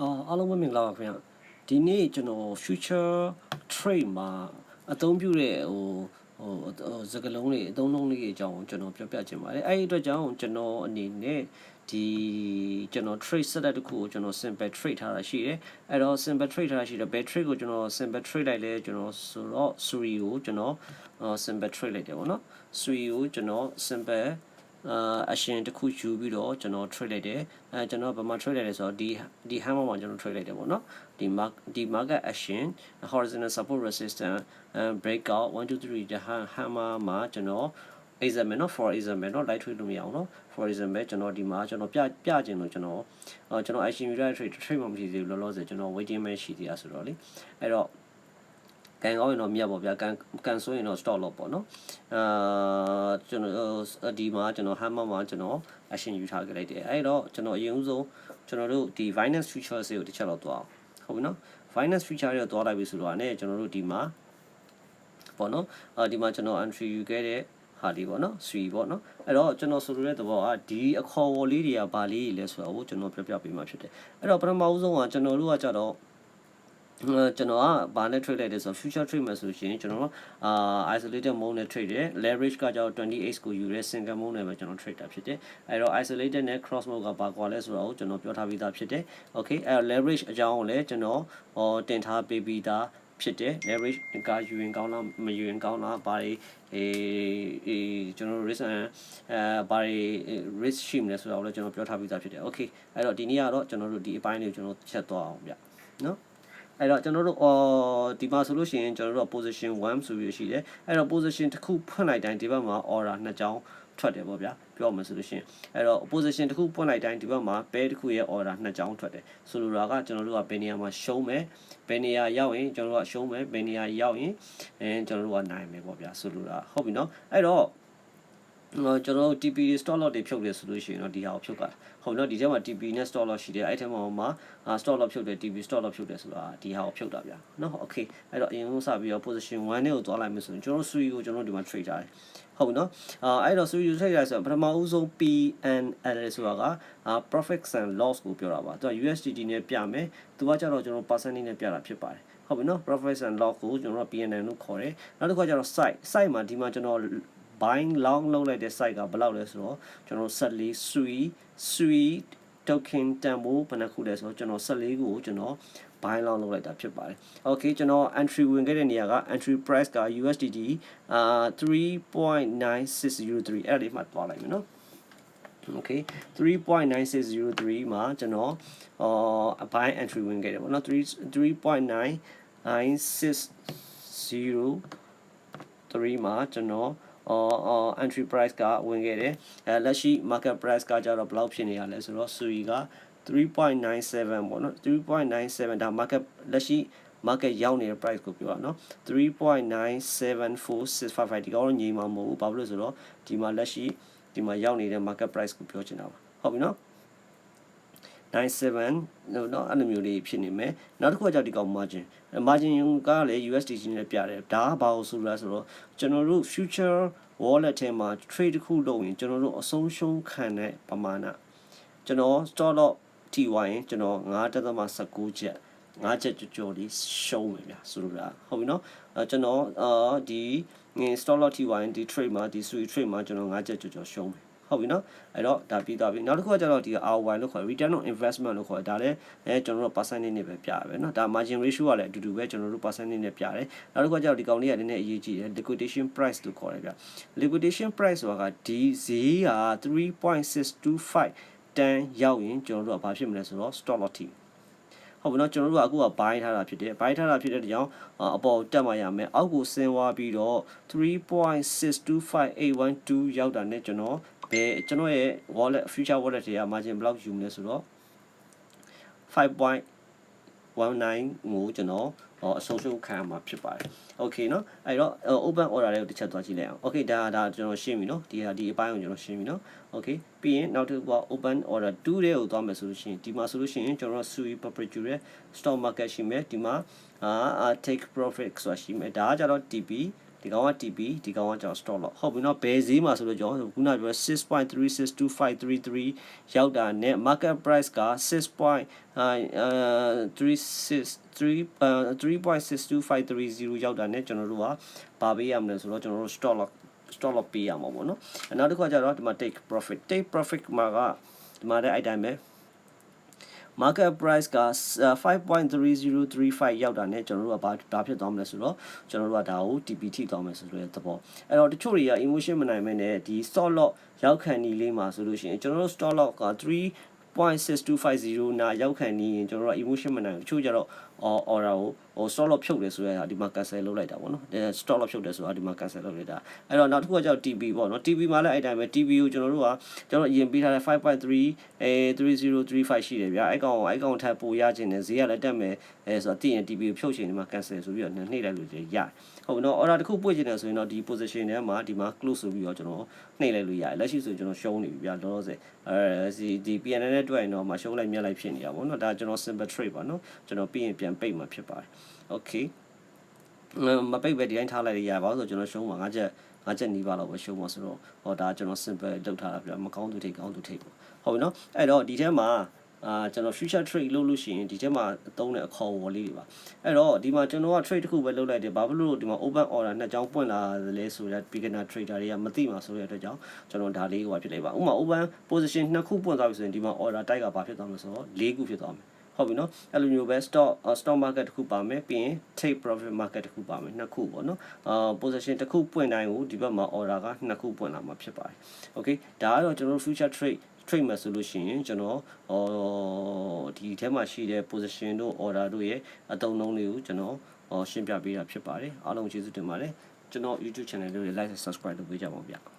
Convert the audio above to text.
အော်အားလုံးပဲမင်္ဂလာပါခင်ဗျဒီနေ့ကျွန်တော် future trade မှာအသုံးပြုတဲ့ဟိုဟိုဟိုစကားလုံးတွေအသုံးလုံးလေးအကြောင်းကျွန်တော်ပြောပြချင်ပါတယ်အဲ့ဒီအတွက်ကြောင့်ကျွန်တော်အနေနဲ့ဒီကျွန်တော် trade setup တစ်ခုကိုကျွန်တော် simple trade ထားတာရှိတယ်အဲ့တော့ simple trade ထားတာရှိတယ်ဘယ် trade ကိုကျွန်တော် simple trade လိုက်လဲကျွန်တော်ဆိုတော့ suri ကိုကျွန်တော် simple trade လိုက်တယ်ပေါ့နော် suri ကိုကျွန်တော် simple အာအရှင်တစ်ခုယူပြီးတော့ကျွန်တော် trade လိုက်တယ်အဲကျွန်တော်ဘာမှ trade လိုက်လဲဆိုတော့ဒီဒီ hammer မှာကျွန်တော် trade လိုက်တယ်ပေါ့နော်ဒီ mark ဒီ market action horizontal support resistance and breakout 1 2 3ဒီ hammer မှာကျွန်တော် example နော် for example နော် light trade လို့မရအောင်နော် for example ကျွန်တော်ဒီမှာကျွန်တော်ပြပြခြင်းလို့ကျွန်တော်အော်ကျွန်တော် action mutual trade trade မှမရှိသေးဘူးလောလောဆယ်ကျွန်တော် waiting ပဲရှိသေးတာဆိုတော့လေအဲ့တော့ ကန်ကောင်းရင်တော့မြတ်ပေါ့ဗျာကန်ကန်ဆိုရင်တော့ stop loss ပေါ့နော်အာကျွန်တော်ဒီမှာကျွန်တော် hammer မှာကျွန်တော် action ယူထားခဲ့လိုက်တယ်အဲ့တော့ကျွန်တော်အရင်ဆုံးကျွန်တော်တို့ဒီ Binance Futures ကိုတစ်ချက်တော့သွားအောင်ဟုတ်ပြီနော် Binance Futures ရောသွားလိုက်ပြီဆိုတော့ねကျွန်တော်တို့ဒီမှာပေါ့နော်အာဒီမှာကျွန်တော် entry ယူခဲ့တဲ့ဟာလေးပေါ့နော်ဆွေပေါ့နော်အဲ့တော့ကျွန်တော်ဆိုလိုတဲ့သဘောကဒီအခေါ်ဝေါ်လေးတွေကဘာလေးလဲဆိုတော့ကျွန်တော်ပြောပြပေးမှာဖြစ်တယ်အဲ့တော့ပထမဦးဆုံးကကျွန်တော်တို့ကကြတော့ ကျွန်တော်ကဘာနဲ့ trade လိုက်တယ်ဆိုတော့ future trade မှာဆိုရှင်ကျွန်တော်အာ isolated mode နဲ့ trade တယ် leverage ကကြောင့်28ကိုယူရဲ single mode နဲ့ပဲကျွန်တော် trade တာဖြစ်တယ်အဲ့တော့ isolated နဲ့ cross mode ကဘာကွာလဲဆိုတော့ကျွန်တော်ပြောထားပြီးသားဖြစ်တယ် okay အဲ့တော့ leverage အကြောင်းကိုလည်းကျွန်တော်ဟောတင်ထားပေးပြီးသားဖြစ်တယ် leverage ကယူရင်ကောင်းလားမယူရင်ကောင်းလားဘာတွေအေးအေးကျွန်တော် risk အဲဘာတွေ risk ရှိမလဲဆိုတော့လည်းကျွန်တော်ပြောထားပြီးသားဖြစ်တယ် okay အဲ့တော့ဒီနေ့ကတော့ကျွန်တော်တို့ဒီအပိုင်းလေးကိုကျွန်တော်ချက်သွားအောင်ဗျနော် အဲ့တော့ကျွန်တော်တို့အော်ဒီမှာဆိုလို့ရှိရင်ကျွန်တော်တို့က position 1ဆိုပြီးရှိတယ်အဲ့တော့ position တစ်ခုဖွင့်လိုက်တိုင်းဒီဘက်မှာ order နှစ်ကြောင်းထွက်တယ်ပေါ့ဗျာပြောမှဆိုလို့ရှိရင်အဲ့တော့ position တစ်ခုပွင့်လိုက်တိုင်းဒီဘက်မှာ pair တစ်ခုရဲ့ order နှစ်ကြောင်းထွက်တယ်ဆိုလိုတာကကျွန်တော်တို့ကဘယ်နေရာမှာရှုံးမယ်ဘယ်နေရာရောက်ရင်ကျွန်တော်တို့ကရှုံးမယ်ဘယ်နေရာရောက်ရင်အဲကျွန်တော်တို့ကနိုင်မယ်ပေါ့ဗျာဆိုလိုတာဟုတ်ပြီနော်အဲ့တော့ ကျွန်တော်တို့ TP stock lot တွေဖြုတ်တယ်ဆိုလို့ရှိရင်တော့ဒီဟာကိုဖြုတ်တာဟုတ်နော်ဒီထဲမှာ TP နဲ့ stock lot ရှိတယ်အဲ့ထဲမှာမှာ stock lot ဖြုတ်တယ် TP stock lot ဖြုတ်တယ်ဆိုတာဒီဟာကိုဖြုတ်တာဗျာနော် okay အဲ့တော့အရင်ဆုံးစပြီးတော့ position 1နဲ့ကိုသွားလိုက်မယ်ဆိုရင်ကျွန်တော် swing ကိုကျွန်တော်ဒီမှာ trade ထားတယ်ဟုတ်ပြီနော်အာအဲ့တော့ swing trade ရဆိုပထမဦးဆုံး PNL ဆိုတာက profit and loss ကိုပြောတာပါသူက USDT နဲ့ပြမယ်သူကကြတော့ကျွန်တော် percentage နဲ့ပြတာဖြစ်ပါတယ်ဟုတ်ပြီနော် profit and loss ကိုကျွန်တော် PNL လို့ခေါ်တယ်နောက်တစ်ခါကျတော့ site site မှာဒီမှာကျွန်တော် buying long လုပ်လိုက်တဲ့ site ကဘယ်လောက်လဲဆိုတော့ကျွန်တော်14 sui sui token တန်ဖိုးဘယ်နှခုလဲဆိုတော့ကျွန်တော်14ခုကိုကျွန်တော် buy long လုပ်လိုက်တာဖြစ်ပါတယ်။ Okay ကျွန်တော် entry ဝင်ခဲ့တဲ့နေရာက entry price က USDT အာ3.9603အဲ့ဒီမှာတွားလိုက်မယ်နော်။ okay 3.9603မှာကျွန်တော်အော် buy entry ဝင်ခဲ့တယ်ပေါ့နော်3 3.9603မှာကျွန်တော်အော် entry price ကဝင်ခဲ့တယ်အဲလက်ရှိ market price ကကြတော့ဘယ်လောက်ဖြစ်နေရလဲဆိုတော့ SUI က3.97ပေါ့နော်3.97ဒါ market လက်ရှိ market ရောက်နေတဲ့ price ကိုပြောတာเนาะ3.974655ဒီကတော့ညီမှာမဟုတ်ဘူးဘာလို့လဲဆိုတော့ဒီမှာလက်ရှိဒီမှာရောက်နေတဲ့ market price ကိုပြောချင်တာပါဟုတ်ပြီเนาะ 97နော်နော်အဲ့လိုမျိုးလေးဖြစ်နေမယ်နောက်တစ်ခုကကြောက်ဒီကောင် margin margin ကလည်း USDT နဲ့ပြတယ်ဒါကဘာလို့ဆိုလဲဆိုတော့ကျွန်တော်တို့ future wallet ထဲမှာ trade တစ်ခုလုပ်ရင်ကျွန်တော်တို့အဆုံးရှုံးခံတဲ့ပမာဏကျွန်တော် stop loss ထိဝိုင်းကျွန်တော်9.19ချက်9ချက်ကြော်ကြော်လေးရှုံးမယ်ဗျာဆိုလိုတာဟုတ်ပြီနော်အဲကျွန်တော်အာဒီ stop loss ထိဝိုင်းဒီ trade မှာဒီ swing trade မှာကျွန်တော်9ချက်ကြော်ကြော်ရှုံးမယ် ဟုတ်ပြီနော်အဲ့တော့ဒါပြီးသွားပြီနောက်တစ်ခုကကျတော့ဒီ ROI လို့ခေါ် return on investment လို့ခေါ်ဒါလည်းအဲကျွန်တော်တို့ percentage နဲ့ပဲပြရပဲနော်ဒါ margin ratio ကလည်းအတူတူပဲကျွန်တော်တို့ percentage နဲ့ပြတယ်နောက်တစ်ခုကကျတော့ဒီကောင်လေးကနည်းနည်းအရေးကြီးတယ် liquidation price လို့ခေါ်တယ်ဗျ liquidation price ဆိုတာကဒီဈေးက3.625တန်ရောက်ရင်ကျွန်တော်တို့ကဘာဖြစ်မလဲဆိုတော့ stop loss ဟုတ်ပြီနော်ကျွန်တော်တို့ကအခုက buy ထားတာဖြစ်တယ် buy ထားတာဖြစ်တဲ့ကြောင့်အပေါ်တက်မှရမယ်အောက်ကိုဆင်းသွားပြီးတော့3.625812ရောက်တာနဲ့ကျွန်တော် ဘယ်ကျွန်တော်ရဲ့ wallet future wallet တွေက margin block ယူမလဲဆိုတော့5.19ကိုကျွန်တော်အဆုံးရှုံးခံရမှာဖြစ်ပါတယ်။ Okay เนาะအဲ့တော့ open order လေးကိုတစ်ချက်သွားကြည့်လိုက်အောင်။ Okay ဒါဒါကျွန်တော်ရှင်းပြီเนาะဒီဟာဒီအပိုင်းကိုကျွန်တော်ရှင်းပြီเนาะ။ Okay ပြီးရင်နောက်တစ်ခုက open order 2တဲ့ကိုသွားမယ်ဆိုလို့ရှိရင်ဒီမှာဆိုလို့ရှိရင်ကျွန်တော် sui perpetual ရဲ့ stock market ရှိမယ်ဒီမှာအာ take profit ဆိုတာရှိမယ်ဒါကကြတော့ TP ဒီကောင်က TP ဒီကောင်ကကျွန်တော် stop loss ဟုတ်ပြီနော်ဘယ်ဈေးမှာဆိုတော့ကျွန်တော်ခုနပြော6.36253ရောက်တာနဲ့ market price က6.363.6230ရောက်တာနဲ့ကျွန်တော်တို့ကဘာပေးရမလဲဆိုတော့ကျွန်တော်တို့ stop loss stop loss ပေးရမှာပေါ့နော်နောက်တစ်ခါကျတော့ဒီမှာ take profit take profit မှာကဒီမှာလည်းအဲ့တိုင်းပဲ market price က5.3035ရောက်တာ ਨੇ ကျွန်တော်တို့ကဘာဘာဖြစ်သွားမလဲဆိုတော့ကျွန်တော်တို့ကဒါကို TPT သွားမယ်ဆိုတဲ့သဘောအဲ့တော့တချို့တွေက emotion မနိုင်မဲနဲ့ဒီ stop loss ရောက်ခံဒီလေးမှာဆိုလို့ရှိရင်ကျွန်တော်တို့ stop loss က3.6250နာရောက်ခံနေရင်ကျွန်တော်တို့က emotion မနိုင်ဘူးတချို့ကြတော့ order ကိုဟို stop loss ဖြုတ်တယ်ဆိုရတာဒီမှာ cancel လုပ်လိုက်တာပေါ့နော်အဲ stop loss ဖြုတ်တယ်ဆိုတာဒီမှာ cancel လုပ်လိုက်တာအဲ့တော့နောက်တစ်ခုကကျတော့ TP ပေါ့နော် TP မှာလည်းအဲ့တိုင်းပဲ TP ကိုကျွန်တော်တို့ကကျွန်တော်အရင်ပေးထားတဲ့5.3အဲ3035ရှိတယ်ဗျာအဲ့ကောင်အဲ့ကောင်ထပ်ပိုရခြင်းနဲ့ဈေးကလည်းတက်မယ်အဲဆိုတော့တည်ရင် TP ကိုဖြုတ်ခြင်းဒီမှာ cancel ဆိုပြီးတော့နှိမ့်လိုက်လို့ရတယ်ဟုတ်နော် order တစ်ခုပွင့်ခြင်းတယ်ဆိုရင်တော့ဒီ position ထဲမှာဒီမှာ close ဆိုပြီးတော့ကျွန်တော်နှိမ့်လိုက်လို့ရတယ်လက်ရှိဆိုကျွန်တော်ရှုံးနေပြီဗျာလောလောဆယ်အဲဒီဒီ PNL နဲ့တွေ့ရင်တော့မရှုံးလိုက်မြတ်လိုက်ဖြစ်နေတာပေါ့နော်ဒါကျွန်တော် simple trade ပါနော်ကျွန်တော်ပြီးရင်ပြန်ပိတ်မှာဖြစ်ပါတယ် okay မပိတ်ပဲဒီတိုင်းထားလိုက်ရပါဆိုကျွန်တော်ရှုံးမှာငါချက်ငါချက်နီးပါတော့ပဲရှုံးမှာဆိုတော့ဟောဒါကျွန်တော် simple လုပ်ထားတာပြမကောင်းသူထိတ်ကောင်းသူထိတ်ပေါ့ဟုတ်ပြီနော်အဲ့တော့ဒီထဲမှာအာကျွန်တော် future trade လုပ်လို့ရှိရင်ဒီထဲမှာသုံးတဲ့အခေါ်အဝေါ်လေးတွေပါအဲ့တော့ဒီမှာကျွန်တော်က trade တစ်ခုပဲလုပ်လိုက်တယ်ဘာဖြစ်လို့ဒီမှာ open order နှစ်ကြောင်းပွင့်လာလဲဆိုတော့ beginner trader တွေကမသိမှာဆိုတဲ့အတွက်ကြောင့်ကျွန်တော်ဒါလေးဟိုဖြစ်လိုက်ပါဥပမာ open position နှစ်ခုပွင့်သွားပြီဆိုရင်ဒီမှာ order type ကဘာဖြစ်သွားမလဲဆိုတော့၄ခုဖြစ်သွားမယ် ဟုတ်ပြီနော်အဲ့လိုမျိုးပဲ stock stock market တစ်ခုပါမယ်ပြီးရင် take profit market တစ်ခုပါမယ်နှစ်ခုပေါ့နော်အာ position တစ်ခုပွင့်တိုင်းကိုဒီဘက်မှာ order ကနှစ်ခုပွင့်လာမှာဖြစ်ပါတယ် okay ဒါကတော့ကျွန်တော်တို့ future trade trade မှာဆိုလို့ရှိရင်ကျွန်တော်ဟောဒီထဲမှာရှိတဲ့ position တို့ order တို့ရဲ့အတုံးလုံးလေးကိုကျွန်တော်ဟောရှင်းပြပေးတာဖြစ်ပါတယ်အားလုံးကျေးဇူးတင်ပါတယ်ကျွန်တော် YouTube channel လေးကို like and subscribe လုပ်ပေးကြပါဦးဗျာ